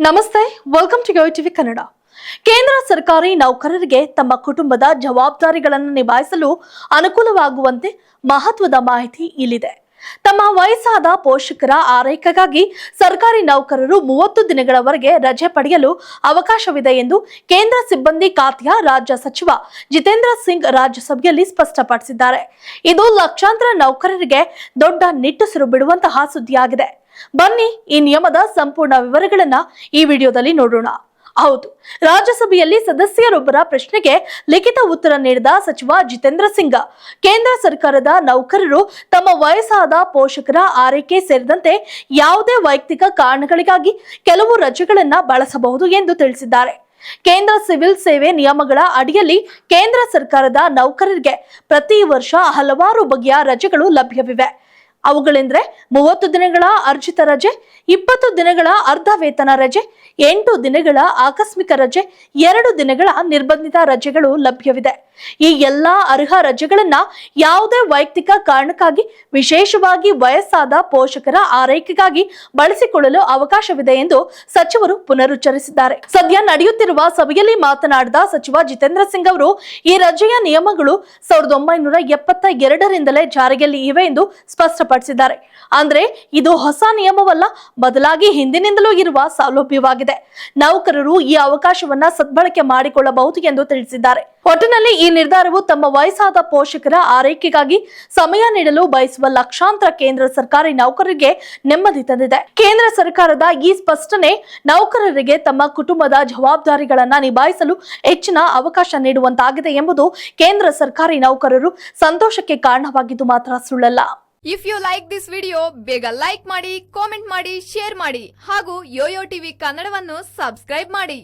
ನಮಸ್ತೆ welcome to TV Kannada ಕೇಂದ್ರ ಸರ್ಕಾರಿ ನೌಕರರಿಗೆ ತಮ್ಮ ಕುಟುಂಬದ ಜವಾಬ್ದಾರಿಗಳನ್ನು ನಿಭಾಯಿಸಲು ಅನುಕೂಲವಾಗುವಂತೆ ಮಹತ್ವದ ಮಾಹಿತಿ ಇಲ್ಲಿದೆ. ತಮ್ಮ ವಯಸ್ಸಾದ ಪೋಷಕರ ಆರೈಕೆಗಾಗಿ ಸರ್ಕಾರಿ ನೌಕರರು ಮೂವತ್ತು ದಿನಗಳವರೆಗೆ ರಜೆ ಪಡೆಯಲು ಅವಕಾಶವಿದೆ ಎಂದು ಕೇಂದ್ರ ಸಿಬ್ಬಂದಿ ಖಾತೆಯ ರಾಜ್ಯ ಸಚಿವ ಜಿತೇಂದ್ರ ಸಿಂಗ್ ರಾಜ್ಯಸಭೆಯಲ್ಲಿ ಸ್ಪಷ್ಟಪಡಿಸಿದ್ದಾರೆ. ಇದು ಲಕ್ಷಾಂತರ ನೌಕರರಿಗೆ ದೊಡ್ಡ ನಿಟ್ಟುಸಿರು ಬಿಡುವಂತಹ ಸುದ್ದಿಯಾಗಿದೆ. ಬನ್ನಿ ಈ ನಿಯಮದ ಸಂಪೂರ್ಣ ವಿವರಗಳನ್ನ ಈ ವಿಡಿಯೋದಲ್ಲಿ ನೋಡೋಣ. ಹೌದು. ರಾಜ್ಯಸಭೆಯಲ್ಲಿ ಸದಸ್ಯರೊಬ್ಬರ ಪ್ರಶ್ನೆಗೆ ಲಿಖಿತ ಉತ್ತರ ನೀಡಿದ ಸಚಿವ ಜಿತೇಂದ್ರ ಸಿಂಗ್. ಕೇಂದ್ರ ಸರ್ಕಾರದ ನೌಕರರು ತಮ್ಮ ವಯಸ್ಸಾದ ಪೋಷಕರ ಆರೈಕೆ ಸೇರಿದಂತೆ ಯಾವುದೇ ವೈಯಕ್ತಿಕ ಕಾರಣಗಳಿಗಾಗಿ ಕೆಲವು ರಜೆಗಳನ್ನ ಬಳಸಬಹುದು ಎಂದು ತಿಳಿಸಿದ್ದಾರೆ. ಕೇಂದ್ರ ಸಿವಿಲ್ ಸೇವೆ ನಿಯಮಗಳ ಅಡಿಯಲ್ಲಿ ಕೇಂದ್ರ ಸರ್ಕಾರದ ನೌಕರರಿಗೆ ಪ್ರತಿ ವರ್ಷ ಹಲವಾರು ಬಗೆಯ ರಜೆಗಳು ಲಭ್ಯವಿವೆ. ಅವುಗಳೆಂದ್ರೆ ಮೂವತ್ತು ದಿನಗಳ ಅರ್ಜಿತ ರಜೆ, ಇಪ್ಪತ್ತು ದಿನಗಳ ಅರ್ಧ ವೇತನ ರಜೆ, ಎಂಟು ದಿನಗಳ ಆಕಸ್ಮಿಕ ರಜೆ, ಎರಡು ದಿನಗಳ ನಿರ್ಬಂಧಿತ ರಜೆಗಳು ಲಭ್ಯವಿದೆ. ಈ ಎಲ್ಲಾ ಅರ್ಹ ರಜೆಗಳನ್ನ ಯಾವುದೇ ವೈಯಕ್ತಿಕ ಕಾರಣಕ್ಕಾಗಿ, ವಿಶೇಷವಾಗಿ ವಯಸ್ಸಾದ ಪೋಷಕರ ಆರೈಕೆಗಾಗಿ ಬಳಸಿಕೊಳ್ಳಲು ಅವಕಾಶವಿದೆ ಎಂದು ಸಚಿವರು ಪುನರುಚ್ಚರಿಸಿದ್ದಾರೆ. ಸದ್ಯ ನಡೆಯುತ್ತಿರುವ ಸಭೆಯಲ್ಲಿ ಮಾತನಾಡಿದ ಸಚಿವ ಜಿತೇಂದ್ರ ಸಿಂಗ್ ಅವರು, ಈ ರಜೆಯ ನಿಯಮಗಳು ಸಾವಿರದ ಒಂಬೈನೂರ ಎಪ್ಪತ್ತ ಎರಡರಿಂದಲೇ ಜಾರಿಯಲ್ಲಿ ಇವೆ ಎಂದು ಸ್ಪಷ್ಟಪಡಿಸಿದ್ದಾರೆ. ಅಂದ್ರೆ, ಇದು ಹೊಸ ನಿಯಮವಲ್ಲ, ಬದಲಾಗಿ ಹಿಂದಿನಿಂದಲೂ ಇರುವ ಸೌಲಭ್ಯವಾಗಿದೆ. ನೌಕರರು ಈ ಅವಕಾಶವನ್ನ ಸದ್ಬಳಕೆ ಮಾಡಿಕೊಳ್ಳಬಹುದು ಎಂದು ತಿಳಿಸಿದ್ದಾರೆ. ಒಟ್ಟಿನಲ್ಲಿ ಈ ನಿರ್ಧಾರವು ತಮ್ಮ ವಯಸ್ಸಾದ ಪೋಷಕರ ಆರೈಕೆಗಾಗಿ ಸಮಯ ನೀಡಲು ಬಯಸುವ ಲಕ್ಷಾಂತರ ಕೇಂದ್ರ ಸರ್ಕಾರಿ ನೌಕರರಿಗೆ ನೆಮ್ಮದಿ ತಂದಿದೆ. ಕೇಂದ್ರ ಸರ್ಕಾರದ ಈ ಸ್ಪಷ್ಟನೆ ನೌಕರರಿಗೆ ತಮ್ಮ ಕುಟುಂಬದ ಜವಾಬ್ದಾರಿಗಳನ್ನು ನಿಭಾಯಿಸಲು ಹೆಚ್ಚಿನ ಅವಕಾಶ ನೀಡುವಂತಾಗಿದೆ ಎಂಬುದು ಕೇಂದ್ರ ಸರ್ಕಾರಿ ನೌಕರರು ಸಂತೋಷಕ್ಕೆ ಕಾರಣವಾಗಿದ್ದು ಮಾತ್ರ ಸುಳ್ಳಲ್ಲ. If you like this video ಬೇಗ ಲೈಕ್ ಮಾಡಿ ಕಾಮೆಂಟ್ ಮಾಡಿ ಶೇರ್ ಮಾಡಿ ಹಾಗೂ ಯೋಯೋ ಟಿವಿ ಕನ್ನಡವನ್ನು ಸಬ್ಸ್ಕ್ರೈಬ್ ಮಾಡಿ.